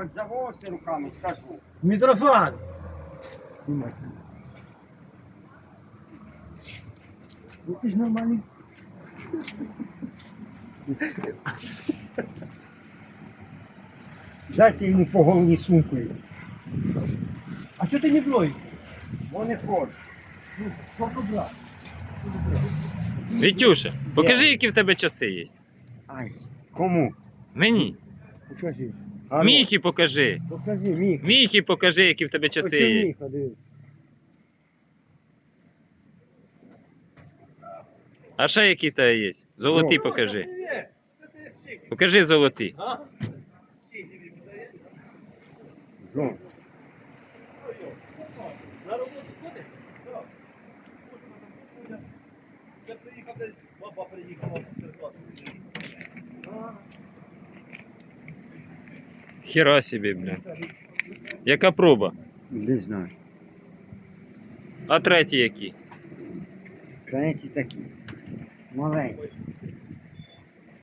Хоч за волоси руками скажу. Митрофан! Ну ти ж нормальний. Дайте йому по голові сумкою. А чого ти не злой? Вони хочуть. Сколько брат? Вітюша, покажи, які в тебе часи є. Ай, кому? Мені. Покажи. А ну, Міхі покажи. Покажи, Міх. Міхі покажи, які в тебе часи є. Міха. А ще які тебе є? Золоті Ну. покажи. Покажи золоті. Жон. На роботу ходиш? Я приїхав десь, баба приїхала з Черкас. Хіра собі, бля. Яка проба? Не знаю. А третій який? Третій такий. Маленькі.